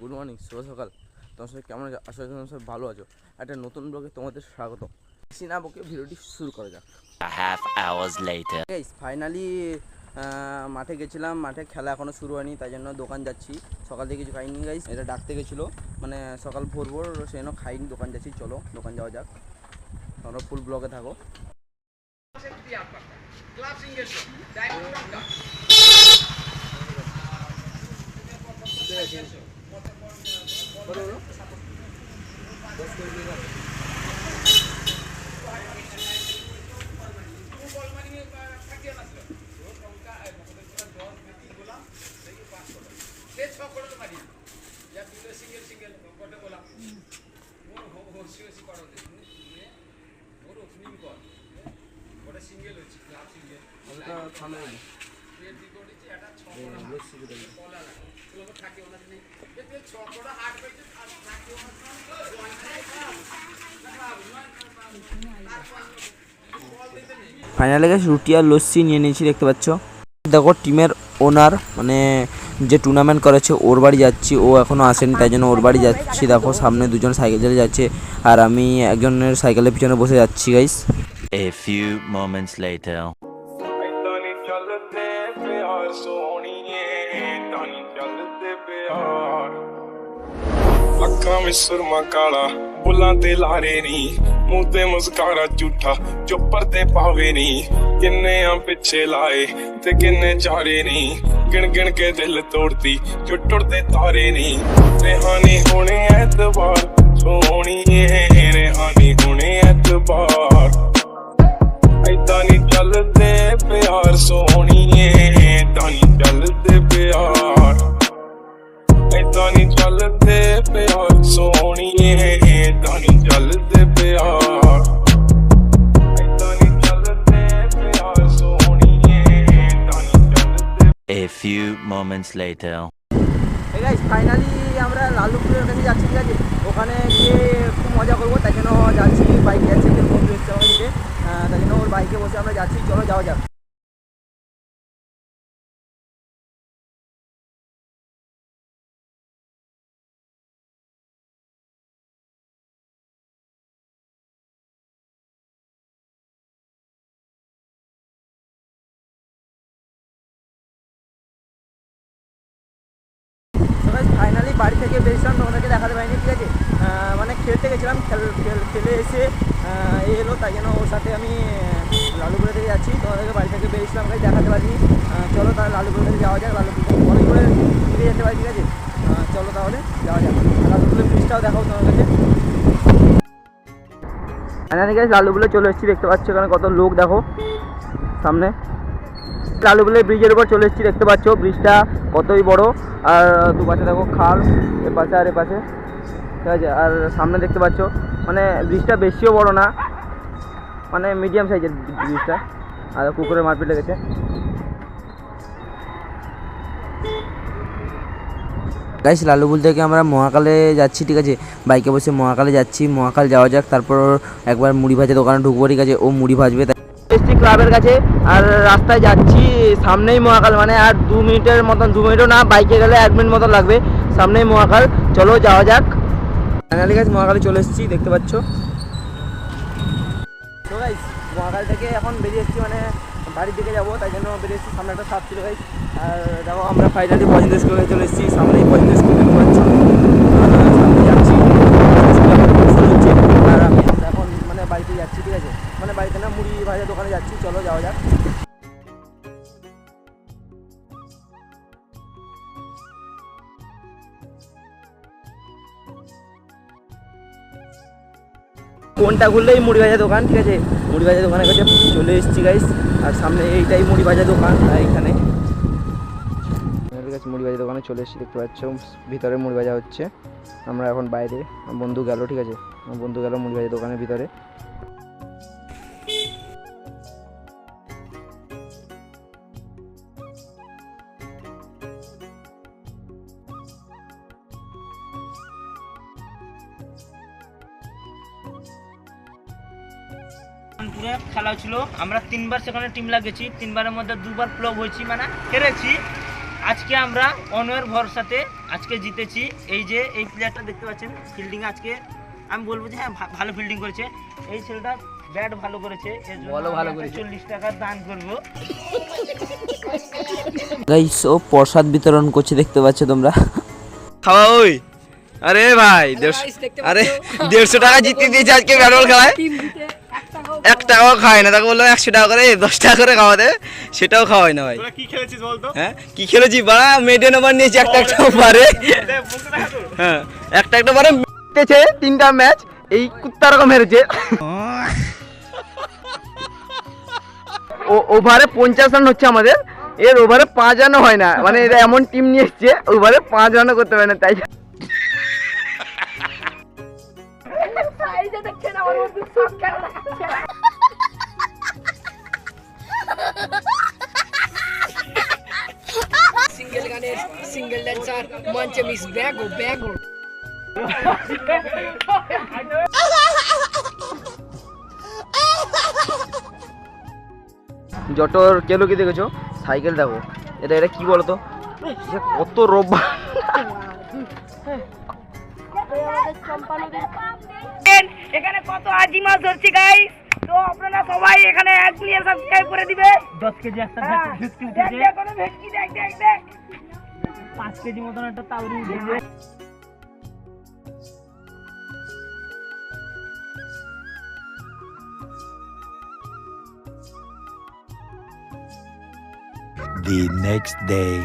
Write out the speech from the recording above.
Good morning শুভ সকাল। তোমার সবাই কেমন আছো? আশা করি তোমরা সবাই ভালো আছো। একটা নতুন ব্লগে তোমাদের স্বাগত বেশি না বকে ভিডিওটি শুরু করা যাক। Half hours later. Guys finally মাঠে গেছিলাম। মাঠে খেলা এখনও শুরু হয়নি তাই জন্য দোকান যাচ্ছি। সকাল থেকে কিছু খাইনি গাইস এটা ডাকতে গেছিল। মানে সকাল ভোর ভোর সেই জন্য খাইনি দোকান যাচ্ছি। চলো দোকান যাওয়া যাক। তোমরা ফুল ব্লগে থাকো। ওটা সিঙ্গেল হচ্ছে ক্লাব সিঙ্গেল। ওটা থামে ফাইনালে গেছে রুটি আর লস্যি নিয়ে নিয়েছি, দেখতে পাচ্ছ। দেখো টিমের ওনার মানে যে টুর্নামেন্ট করেছে, ওর বাড়ি যাচ্ছি। ও এখনও আসেনি, তাই জন্য ওর বাড়ি যাচ্ছি। দেখো, সামনে দুজন সাইকেল চালিয়ে যাচ্ছে, আর আমি একজনের সাইকেলের পিছনে বসে যাচ্ছি guys A few moments later. ਚੱਲਦੇ ਪਿਆਰ। ਅੱਖਾਂ ਵਿੱਚ ਸੁਰਮਾ ਕਾਲਾ ਬੁੱਲਾਂ ਤੇ ਲਾਰੇ ਨਹੀਂ ਮੂੰਹ ਤੇ ਮੁਸਕਾਰਾ ਝੂਠਾ ਜੋ ਪਰਦੇ ਪਾਵੇ ਨਹੀਂ ਕਿੰਨੇ ਆ ਪਿੱਛੇ ਲਾਏ ਤੇ ਕਿੰਨੇ ਚਾਰੇ ਨਹੀਂ ਗਿਣ ਗਿਣ ਕੇ ਦਿਲ ਤੋੜਦੀ ਜੋ ਟੁੱਟਦੇ ਤਾਰੇ ਨਹੀਂ ਰਹਿਾਨੀ ਹੁਣੇ ਐਤਵਾਰ ਸੋਹਣੀਏ ਰਹਿਾਨੀ ਹੁਣੇ ਐਤਵਾਰ। ਏਦਾਂ ਨਹੀਂ ਚੱਲਦੇ ਪਿਆਰ so few moments later. Guys finally আমরা লালুপুরের কাছে যাচ্ছি ঠিক আছে? ওখানে গিয়ে খুব মজা করব তাই জন্য যাচ্ছি বাইকে যাচ্ছি বন্ধু এসছে আহ, তাই জন্য ওর বাইকে বসে আমরা যাচ্ছি চলো যাওয়া যাক। ফাইনালি বাড়ি থেকে বেরিয়েছিলাম তোমাদেরকে দেখাতে পারিনি, ঠিক আছে? মানে খেলতে গেছিলাম, খেল, খেল- এসে এ এলো, তাই জন্য ওর সাথে আমি লালুপুরে থেকে যাচ্ছি। তোমাদেরকে বাড়ি থেকে বেরিয়েছিলাম গাইজ দেখাতে পারিনি। চলো তাহলে লালুপুরে থেকে যাওয়া যাক, লালুপুর অনেক করে ফিরে যেতে পারি, ঠিক আছে? চলো তাহলে, যাওয়া যাক। লালুপুরের ব্রিজটাও দেখাও তোমার কাছে। ফাইনালি গাইজ লালুপুরে চলে এসেছি, দেখতে পাচ্ছ এখানে কত লোক, দেখো, সামনে। লালুগুলি ব্রিজের উপর চলে এসেছি, দেখতে পাচ্ছ ব্রিজটা কতই বড়। আর দুপাশে দেখো খাল, এ পাশে আর এ পাশে। ঠিক আছে, আর সামনে দেখতে পাচ্ছ মানে ব্রিজটা বেশিও বড় না মানে মিডিয়াম সাইজের ব্রিজটা। আর কুকুরের মারপিট লেগেছে। গাইস লালু বলতে থেকে আমরা মহাকালে যাচ্ছি, ঠিক আছে? বাইকে বসে মহাকালে যাচ্ছি, মহাকাল যাওয়া যাক, তারপর একবার মুড়ি ভাজা দোকানে ঢুকবো, ঠিক আছে? ও মুড়ি ভাজবে এসছি ক্লাবের কাছে আর রাস্তায় যাচ্ছি সামনেই মহাকাল মানে আর দু মিনিটের মতন, দু মিনিটও না, বাইকে গেলে এক মিনিট মতন লাগবে। সামনেই মহাকাল, চলো যাওয়া যাক। ফাইনালি গাছ মহাকালে চলে এসেছি, দেখতে পাচ্ছ। মহাকাল থেকে এখন বেরিয়ে এসেছি মানে বাড়ির দিকে যাব, তাই জন্য বেরিয়ে এসেছি, সামনে একটা সাপ ছিল আর দেখো, আমরা ফাইনালি স্কুলে চলে এসেছি, সামনেই কোনটা ঘুরলেই মুড়ি ভাজা দোকান, ঠিক আছে? মুড়ি ভাজা দোকানের কাছে চলে এসেছি গাইস আর সামনে এইটাই মুড়ি ভাজা দোকান আর এইখানে। মুড়ি ভাজা দোকানে চলে এসেছি, দেখতে পাচ্ছ, ভিতরে মুড়ি ভাজা হচ্ছে। আমরা এখন বাইরে, বন্ধু গেল, ঠিক আছে? বন্ধু গেল মুড়ি ভাজা দোকানের ভিতরে। কানপুরে খেলা ছিল আমরা তিনবার সেখানে টিম লাগিয়েছি। তিনবারের মধ্যে দুবার ফ্লপ হয়েছি মানে হেরেছি। আজকে আমরা অনয়ের ভরসাতে আজকে জিতেছি। এই যে এই প্লেয়ারটা দেখতে পাচ্ছেন ফিল্ডিং আজকে আমি বলব যে হ্যাঁ ভালো ফিল্ডিং করেছে। এই ছেলেটা ব্যাট ভালো করেছে বলও ভালো করেছে। চল্লিশ টাকা দান করব। গাইস ও প্রসাদ বিতরণ করছে দেখতে পাচ্ছ তোমরা। খাওয়া ওই। আরে ভাই দেড়শো আরে দেড়শো টাকা জিতে দিয়েছে আজকে ব্যাট বল খেলায়। এক টাকাও খায় না। তাকে বললাম একশো টাকা করে দশ টাকা করে খাওয়াতে সেটাও খাওয়াই না ভাই। কি খেলেছিস বলতো? হ্যাঁ? কি খেলেছি? বাড়া মেডেন ওভার নিয়েছি একটা একটা ওভারে হ্যাঁ একটা একটা ওভারে মেরেছে তিনটা ম্যাচ এই কুত্তা রকম মেরেছে। ও ওভারে পঞ্চাশ রান হচ্ছে আমাদের। এর ওভারে পাঁচ রানও হয় না। মানে এরা এমন টিম নিয়ে এসছে ওভারে পাঁচ রানও করতে পারে না তাই। মঞ্চে মিস ব্যাগো ব্যাগো জটর কেলো কি দেখেছ? সাইকেল দেখো। এটা এটা কি বলতো? কত রোববার এখানে কত আজি মাছ ধরছি গাইস তো আপনারা সবাই এখানে এক মিলিয়ন সাবস্ক্রাইব করে দিবে। দশ কেজি একটা হ্যাঁ, ভেটকি উঠেছে। দেখ ভেটকি দেখ দেখ দেখ। পাঁচ কেজি মতন একটা তাউরি উঠেছে The next day.